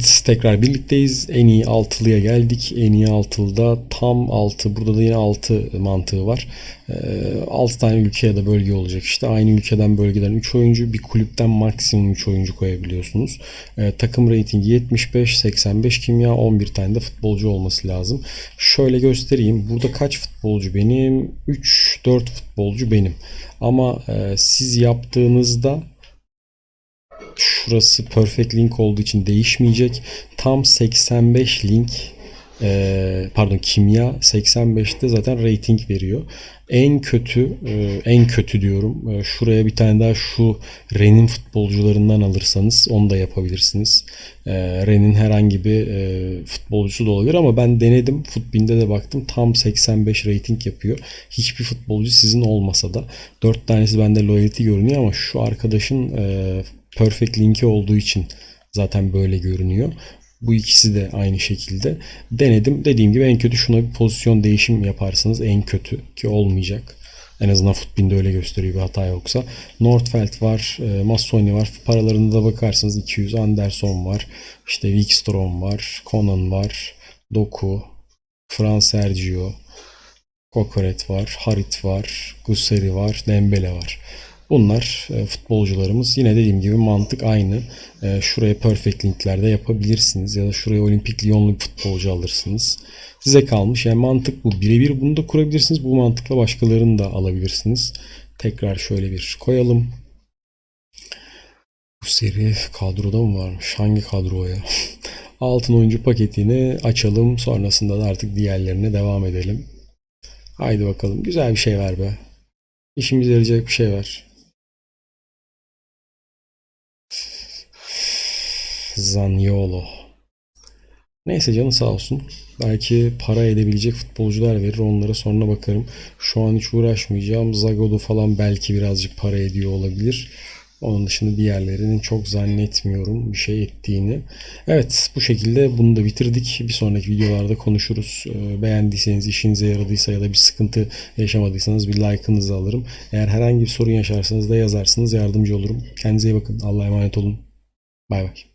Evet, tekrar birlikteyiz. En iyi altılıya geldik. En iyi altılıda tam 6. Burada da yine 6 mantığı var. Ee, 6 tane ülke ya da bölge olacak işte. Aynı ülkeden bölgeden 3 oyuncu. Bir kulüpten maksimum 3 oyuncu koyabiliyorsunuz. Ee, takım reytingi 75, 85 kimya, 11 tane de futbolcu olması lazım. Şöyle göstereyim. Burada kaç futbolcu benim? 3-4 futbolcu benim. Ama e, siz yaptığınızda şurası perfect link olduğu için değişmeyecek. Tam 85 link e, pardon kimya 85'te zaten rating veriyor. En kötü e, en kötü diyorum. E, şuraya bir tane daha şu Ren'in futbolcularından alırsanız onu da yapabilirsiniz. E, Ren'in herhangi bir e, futbolcusu da olabilir ama ben denedim. Futbin'de de baktım. Tam 85 rating yapıyor. Hiçbir futbolcu sizin olmasa da 4 tanesi bende loyalty görünüyor ama şu arkadaşın e, perfect linki olduğu için zaten böyle görünüyor. Bu ikisi de aynı şekilde. Denedim. Dediğim gibi en kötü şuna bir pozisyon değişim yaparsanız en kötü ki olmayacak. En azından Futbin'de öyle gösteriyor bir hata yoksa. Nordfeld var, e, Massoni var. Paralarında da bakarsanız 200 Anderson var. İşte Wikstrom var, Conan var, Doku, Fran Sergio, Kokoret var, Harit var, Guseri var, Dembele var. Bunlar e, futbolcularımız. Yine dediğim gibi mantık aynı. E, şuraya perfect linklerde yapabilirsiniz ya da şuraya olimpik Lyonlu futbolcu alırsınız. Size kalmış. Yani mantık bu. Birebir bunu da kurabilirsiniz. Bu mantıkla başkalarını da alabilirsiniz. Tekrar şöyle bir koyalım. Bu seri kadroda mı varmış? Hangi kadro ya? Altın oyuncu paketini açalım. Sonrasında da artık diğerlerine devam edelim. Haydi bakalım. Güzel bir şey ver be. İşimize yarayacak bir şey ver. Zaniolo. Neyse canı sağ olsun. Belki para edebilecek futbolcular verir. Onlara sonra bakarım. Şu an hiç uğraşmayacağım. Zagodo falan belki birazcık para ediyor olabilir. Onun dışında diğerlerinin çok zannetmiyorum bir şey ettiğini. Evet bu şekilde bunu da bitirdik. Bir sonraki videolarda konuşuruz. Ee, Beğendiyseniz, işinize yaradıysa ya da bir sıkıntı yaşamadıysanız bir like'ınızı alırım. Eğer herhangi bir sorun yaşarsanız da yazarsınız yardımcı olurum. Kendinize iyi bakın. Allah'a emanet olun. Bay bay.